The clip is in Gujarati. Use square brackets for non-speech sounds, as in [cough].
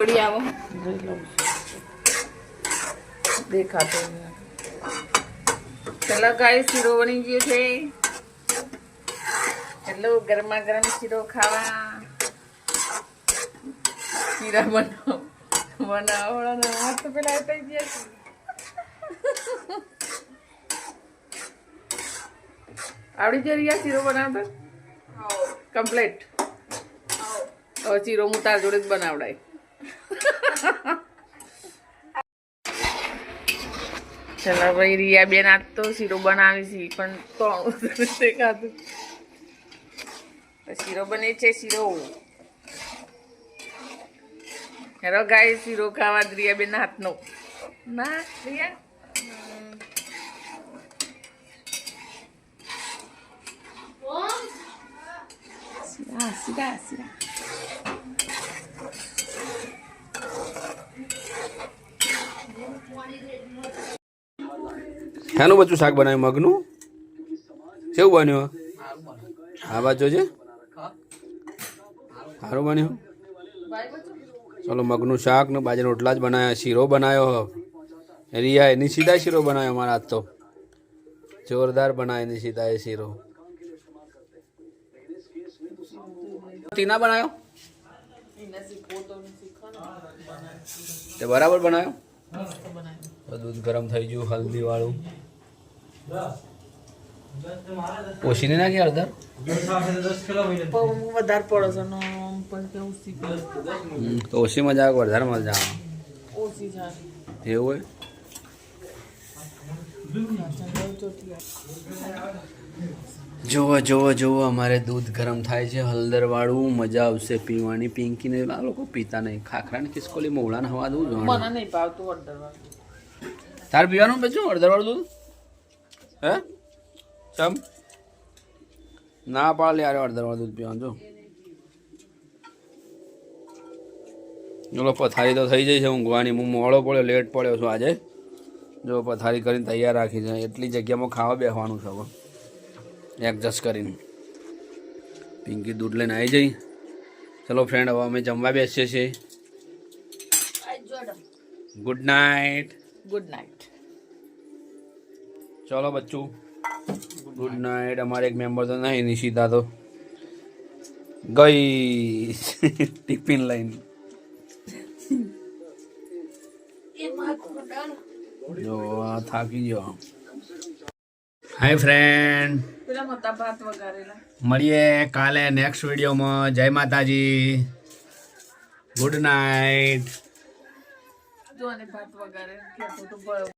પડી આવો. જોઈ લઉં દેખાતો. ચલો ગાય શીરો બની ગયો છે. ચલો ગરમા ગરમ શીરો ખાવા. શીરા બનાવો બનાવવાના હાથ તો પેલા થઈ ગયા છે આવડી જઈ રહ્યા શીરો બનાવતા? કમ્પ્લીટ હવે શીરો હું તાર જોડે જ બનાવડાય. ચલો ભાઈ રિયા બેન આજ તો શીરો બનાવી છે પણ તો ખાધું શીરો બને છે શીરો. હેરો ગાય શીરો ખાવા જ રિયા બેન હાથનો. ના રિયા? સીધા સીધા સીધા શાનું બચ્ચું શાક બનાવ્યું, મગનું? કેવું બન્યું? હા બાજુ છે સારું બન્યું. ચલો, મગનું શાક ને બાજરી રોટલા જ બનાવ્યા શીરો બનાવ્યો રિયા, એની સીધા શીરો બનાવ્યો મારા આજ તો. જોરદાર બનાવ્યો એની સીધા એ શીરો. તીના બનાવ્યો બરાબર બનાવ્યો દૂધ ગરમ થઈ ગયું હલ્દી વાળું ઓછીને નાખી અડધા વધારે પડે છે ને તો ઓછી મજા આવે વધારે મજા આવે. એવું હોય? જોવો જોવો જોવો અમારે દૂધ ગરમ થાય છે હળદર વાળું મજા આવશે પીવાની. પિંકી ને આ લોકો પીતા નહીં. ખાખરા ને ખિસકોલી મોવડાને હવા દઉં મને નહીં ભાવતું ઓર્ડર તાર પીવાનું બચ્ચું હળદરવાળું દૂધ? હે? ચમ? ના પાડે યાર હળદરવાળું દૂધ પીવાનું જો. ચલો પથારી તો થઈ જઈ છે ઊંઘવાની. હું મોડો પડ્યો લેટ પડ્યો છું આજે. જો પથારી કરીને તૈયાર રાખી છે. એટલી જગ્યામાં ખાવા બેસવાનું છે હવે. એડજસ્ટ કરીને. પિંકી દૂધ લઈને આવી જઈ. ચલો ફ્રેન્ડ હવે અમે જમવા બેસીએ છીએ. ગુડ નાઇટ ગુડ નાઇટ ચલો બચ્ચું. ગુડ નાઇટ અમારે એક મેમ્બર તો નહીં નિશિતા તો. ગઈ. [laughs] ટિફિન લઈને. જો આ થાકી ગયો. હાય ફ્રેન્ડ મળીએ કાલે નેક્સ્ટ વિડીયોમાં. જય માતાજી. Good night